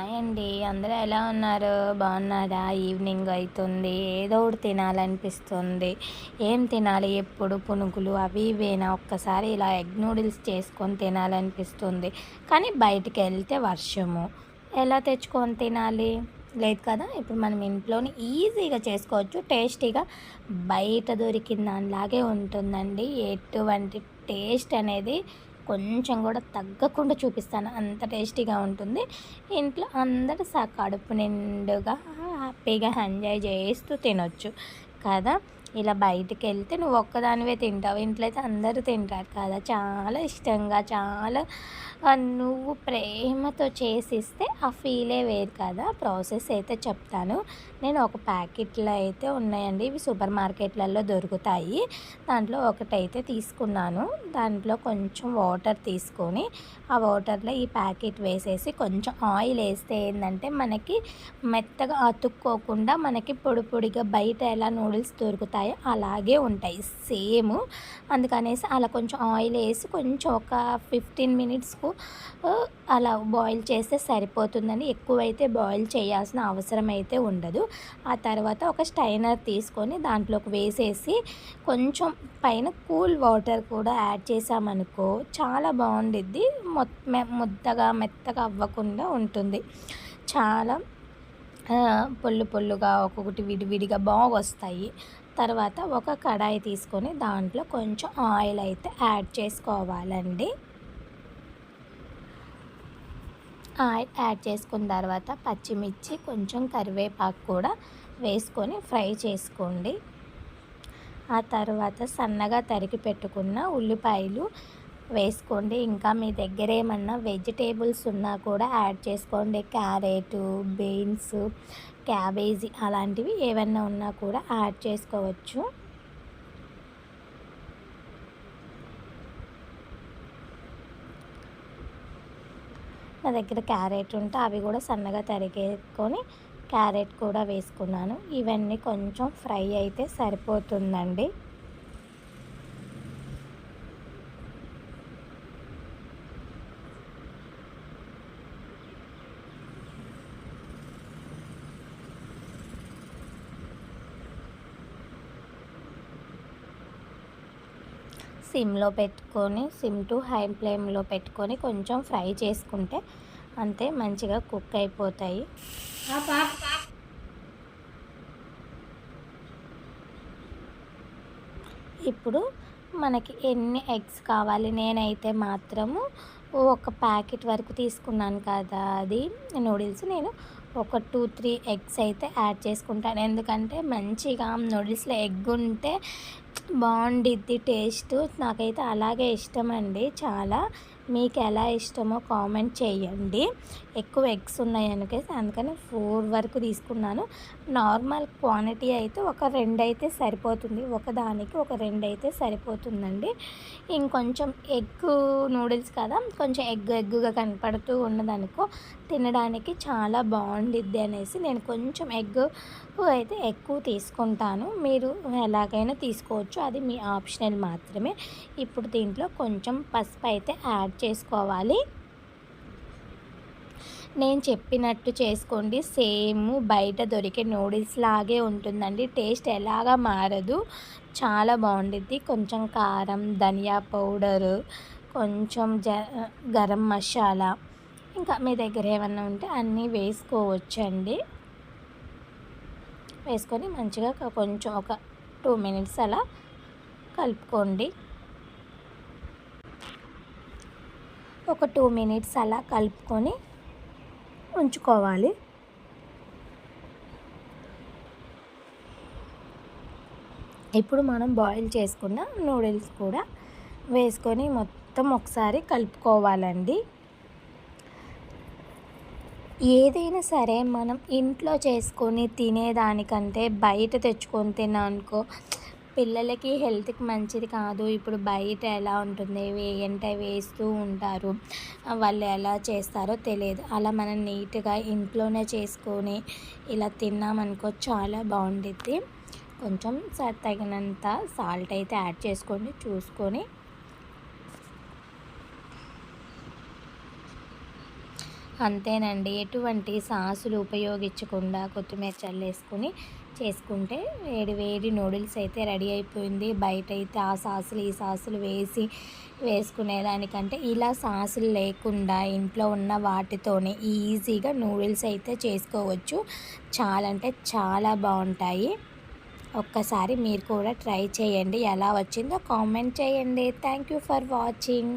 Hi అండి. అందరూ ఎలా ఉన్నారు? బాగున్నారా? ఈవినింగ్ అవుతుంది ఏదో ఒకటి తినాలనిపిస్తుంది. ఏం తినాలి? ఎప్పుడు పునుగులు అవి ఇవేనా? ఒక్కసారి ఇలా ఎగ్ నూడిల్స్ చేసుకొని తినాలనిపిస్తుంది. కానీ బయటికి వెళ్తే వర్షము. ఎలా తెచ్చుకొని తినాలి? లేదు కదా? ఇప్పుడు మనం ఇంట్లోనే ఈజీగా చేసుకోవచ్చు. టేస్టీగా బయట దొరికిన దానిలాగే ఉంటుందండి. ఎటువంటి టేస్ట్ అనేది కొంచెం కూడా తగ్గకుండా చూపిస్తాను. అంత టేస్టీగా ఉంటుంది. ఇంట్లో అందరు సా కడుపు నిండుగా హ్యాపీగా ఎంజాయ్ చేస్తూ తినొచ్చు కదా. ఇలా బయటికి వెళ్తే నువ్వు ఒక్కదానివే తింటావు. ఇంట్లో అయితే అందరూ తింటారు కదా. చాలా ఇష్టంగా చాలా నువ్వు ప్రేమతో చేసిస్తే ఆ ఫీలే వేరు కదా. ప్రాసెస్ అయితే చెప్తాను. నేను ఒక ప్యాకెట్లో అయితే ఉన్నాయండి. ఇవి సూపర్ మార్కెట్లలో దొరుకుతాయి. దాంట్లో ఒకటైతే తీసుకున్నాను. దాంట్లో కొంచెం వాటర్ తీసుకొని ఆ వాటర్లో ఈ ప్యాకెట్ వేసేసి కొంచెం ఆయిల్ వేస్తే ఏంటంటే మనకి మెత్తగా అతుక్కోకుండా మనకి పొడి పొడిగా బయట ఎలా నూడిల్స్ దొరుకుతాయి అలాగే ఉంటాయి. సేమ్. అందుకనేసి అలా కొంచెం ఆయిల్ వేసి కొంచెం ఒక ఫిఫ్టీన్ మినిట్స్కు అలా బాయిల్ చేస్తే సరిపోతుందని ఎక్కువైతే బాయిల్ చేయాల్సిన అవసరం అయితే ఉండదు. ఆ తర్వాత ఒక స్టైనర్ తీసుకొని దాంట్లోకి వేసేసి కొంచెం పైన కూల్ వాటర్ కూడా యాడ్ చేసామనుకో చాలా బాగుండిద్ది. ముద్దగా మెత్తగా అవ్వకుండా ఉంటుంది. చాలా పొల్లు పొల్లుగా ఒక్కొక్కటి విడివిడిగా బాగా వస్తాయి తర్వాత ఒక కడాయి తీసుకొని దాంట్లో కొంచెం ఆయిల్ అయితే యాడ్ చేసుకోవాలండి. ఆయిల్ యాడ్ చేసుకున్న తర్వాత పచ్చిమిర్చి కొంచెం కరివేపాకు కూడా వేసుకొని ఫ్రై చేసుకోండి. ఆ తర్వాత సన్నగా తరిగి పెట్టుకున్న ఉల్లిపాయలు వేసుకోండి. ఇంకా మీ దగ్గర ఏమన్నా వెజిటేబుల్స్ ఉన్నా కూడా యాడ్ చేసుకోండి. క్యారెట్ బీన్స్ క్యాబేజీ అలాంటివి ఏమన్నా ఉన్నా కూడా యాడ్ చేసుకోవచ్చు. నా దగ్గర క్యారెట్ ఉంటే అవి కూడా సన్నగా తరిగేసుకొని క్యారెట్ కూడా వేసుకున్నాను. ఇవన్నీ కొంచెం ఫ్రై అయితే సరిపోతుందండి. సిమ్లో పెట్టుకొని సిమ్ టు హై ఫ్లేమ్లో పెట్టుకొని కొంచెం ఫ్రై చేసుకుంటే అంతే మంచిగా కుక్ అయిపోతాయి. ఇప్పుడు మనకి ఎన్ని ఎగ్స్ కావాలి? నేనైతే మాత్రము ఒక ప్యాకెట్ వరకు తీసుకున్నాను కదా అది. నూడిల్స్ నేను ఒక టూ త్రీ ఎగ్స్ అయితే యాడ్ చేసుకుంటాను. ఎందుకంటే మంచిగా నూడిల్స్లో ఎగ్ ఉంటే బాగుండిద్ది టేస్ట్. నాకైతే అలాగే ఇష్టం అండి చాలా. మీకు ఎలా ఇష్టమో కామెంట్ చేయండి. ఎక్కువ ఎగ్స్ ఉన్నాయి అనుకేసి అందుకని ఫోర్ వరకు తీసుకున్నాను. నార్మల్ క్వాంటిటీ అయితే ఒక రెండు అయితే సరిపోతుంది. ఒకదానికి ఒక రెండు అయితే సరిపోతుందండి. ఇంకొంచెం ఎగ్ నూడిల్స్ కదా కొంచెం ఎగ్ ఎగ్గుగా కనపడుతూ ఉన్నదనుకో తినడానికి చాలా బాగుండిద్ది అనేసి నేను కొంచెం ఎగ్ అయితే ఎక్కువ తీసుకుంటాను. మీరు ఎలాగైనా తీసుకోవచ్చు. అది మీ ఆప్షనల్ మాత్రమే. ఇప్పుడు దీంట్లో కొంచెం పసుపు అయితే యాడ్ చేసుకోవాలి. నేను చెప్పినట్టు చేసుకోండి. సేమ్ బయట దొరికే నూడిల్స్ లాగే ఉంటుందండి. టేస్ట్ ఎలాగా మారదు. చాలా బాగుండిద్ది. కొంచెం కారం ధనియా పౌడరు కొంచెం జ గరం మసాలా. ఇంకా మీ దగ్గర ఏమన్నా ఉంటే అన్నీ వేసుకోవచ్చండి. వేసుకొని మంచిగా కొంచెం ఒక టూ మినిట్స్ అలా కలుపుకోండి. ఒక టూ మినిట్స్ అలా కలుపుకొని ఉంచుకోవాలి. ఇప్పుడు మనం బాయిల్ చేసుకున్న నూడిల్స్ కూడా వేసుకొని మొత్తం ఒకసారి కలుపుకోవాలండి. ఏదైనా సరే మనం ఇంట్లో చేసుకొని తినేదానికంటే బయట తెచ్చుకొని తిన్నా అనుకో పిల్లలకి హెల్త్కి మంచిది కాదు. ఇప్పుడు బయట ఎలా ఉంటుంది? వేయంటే వేస్తూ ఉంటారు. వాళ్ళు ఎలా చేస్తారో తెలియదు. అలా మనం నీట్గా ఇంట్లోనే చేసుకొని ఇలా తిన్నామనుకో చాలా బాగుండిద్ది. కొంచెం తగినంత సాల్ట్ అయితే యాడ్ చేసుకొని చూసుకొని అంతేనండి. ఎటువంటి సాసులు ఉపయోగించకుండా కొత్తిమీర చల్లేసుకొని చేసుకుంటే వేడి వేడి నూడిల్స్ అయితే రెడీ అయిపోయింది. బయట అయితే ఆ సాసులు ఈ సాసులు వేసి వేసుకునేదానికంటే ఇలా సాసులు లేకుండా ఇంట్లో ఉన్న వాటితోనే ఈజీగా నూడిల్స్ అయితే చేసుకోవచ్చు. చాలా అంటే చాలా బాగుంటాయి. ఒక్కసారి మీరు కూడా ట్రై చేయండి. ఎలా వచ్చిందో కామెంట్ చేయండి. Thank you for watching.